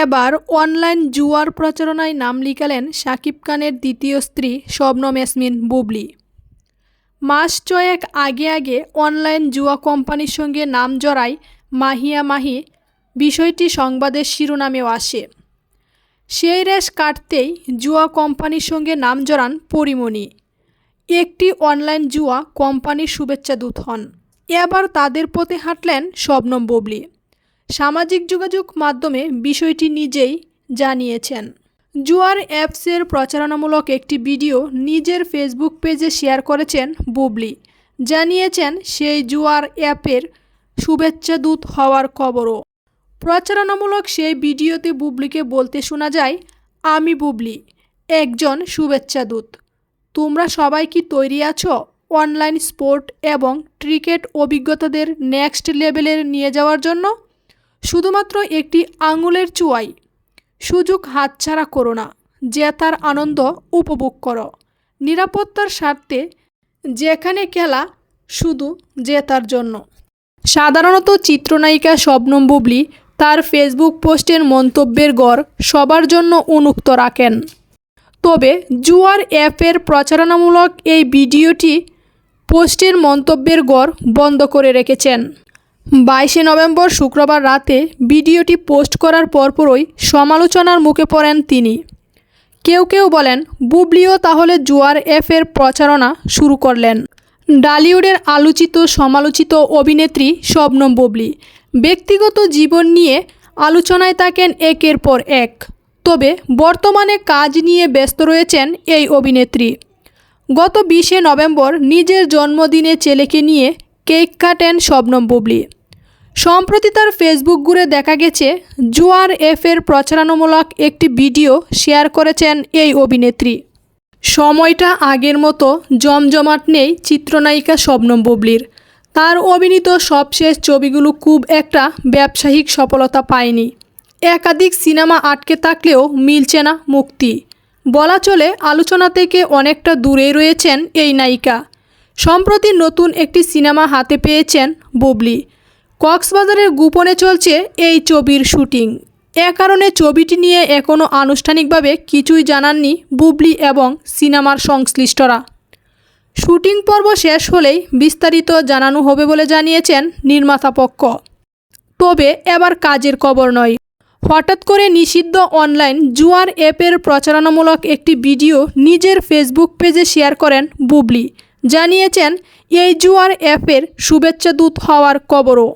এবার অনলাইন জুয়ার প্রচারণায় নাম লিখালেন শাকিব খানের দ্বিতীয় স্ত্রী শবনম ইয়াসমিন বুবলি। মাস ছয়েক আগে আগে অনলাইন জুয়া কোম্পানির সঙ্গে নাম জড়ায় মাহিয়া মাহি। বিষয়টি সংবাদের শিরোনামেও আসে। সেই রেশ কাটতেই জুয়া কোম্পানির সঙ্গে নাম জড়ান পরিমণি। একটি অনলাইন জুয়া কোম্পানির শুভেচ্ছা দূত হন। এবার তাদের পথে হাঁটলেন শবনম বুবলি। সামাজিক যোগাযোগ মাধ্যমে বিষয়টি নিজেই জানিয়েছেন। জুয়ার অ্যাপসের প্রচারণামূলক একটি ভিডিও নিজের ফেসবুক পেজে শেয়ার করেছেন বুবলি। জানিয়েছেন, সেই জুয়ার অ্যাপের শুভেচ্ছা দূত হওয়ার খবরও। প্রচারণামূলক সেই ভিডিওতে বুবলিকে বলতে শোনা যায়, আমি বুবলি, একজন শুভেচ্ছা দূত। তোমরা সবাই কি তৈরি আছো অনলাইন স্পোর্ট এবং ক্রিকেট অভিজ্ঞতাদের নেক্সট লেভেলের নিয়ে যাওয়ার জন্য? শুধুমাত্র একটি আঙুলের চুয়াই। সুযোগ হাতছাড়া করো না জেতার আনন্দ উপভোগ করো। নিরাপত্তার স্বার্থে যেখানে খেলা, শুধু জেতার জন্য। সাধারণত চিত্রনায়িকা শবনম বুবলি তার ফেসবুক পোস্টের মন্তব্যের গড় সবার জন্য উন্মুক্ত রাখেন। তবে জুয়ার অ্যাপের প্রচারণামূলক এই ভিডিওটি পোস্টের মন্তব্যের গড় বন্ধ করে রেখেছেন। বাইশে নভেম্বর শুক্রবার রাতে ভিডিওটি পোস্ট করার পরপরই সমালোচনার মুখে পড়েন তিনি। কেউ কেউ বলেন, বুবলিও তাহলে জুয়ার এফের প্রচারণা শুরু করলেন। ডালিউডের আলোচিত সমালোচিত অভিনেত্রী শবনম বুবলি, ব্যক্তিগত জীবন নিয়ে আলোচনায় থাকেন একের পর এক। তবে বর্তমানে কাজ নিয়ে ব্যস্ত রয়েছেন এই অভিনেত্রী। গত বিশে নভেম্বর নিজের জন্মদিনে ছেলেকে নিয়ে কেক কাটেন শবনম বুবলি। সম্প্রতি তার ফেসবুক ঘুরে দেখা গেছে, জুয়ার এফের প্রচারণামূলক একটি ভিডিও শেয়ার করেছেন এই অভিনেত্রী। সময়টা আগের মতো জমজমাট নেই চিত্রনায়িকা শবনম বুবলির। তার অভিনীত সবশেষ ছবিগুলো খুব একটা ব্যবসায়িক সফলতা পায়নি। একাধিক সিনেমা আটকে থাকলেও মিলছে না মুক্তি। বলা চলে, আলোচনা থেকে অনেকটা দূরেই রয়েছেন এই নায়িকা। সম্প্রতি নতুন একটি সিনেমা হাতে পেয়েছেন বুবলি। কক্সবাজারের গোপনে চলছে এই ছবির শুটিং। এ কারণে ছবিটি নিয়ে এখনও আনুষ্ঠানিকভাবে কিছুই জানাননি বুবলি এবং সিনেমার সংশ্লিষ্টরা। শুটিং পর্ব শেষ হলেই বিস্তারিত জানানো হবে বলে জানিয়েছেন নির্মাতা পক্ষ। তবে এবার কাজের খবর নয়। হঠাৎ করে নিষিদ্ধ অনলাইন জুয়ার অ্যাপের প্রচারণামূলক একটি ভিডিও নিজের ফেসবুক পেজে শেয়ার করেন বুবলি। জানিয়েছেন, এই জুয়ার অ্যাপের শুভেচ্ছা দূত হওয়ার খবরও।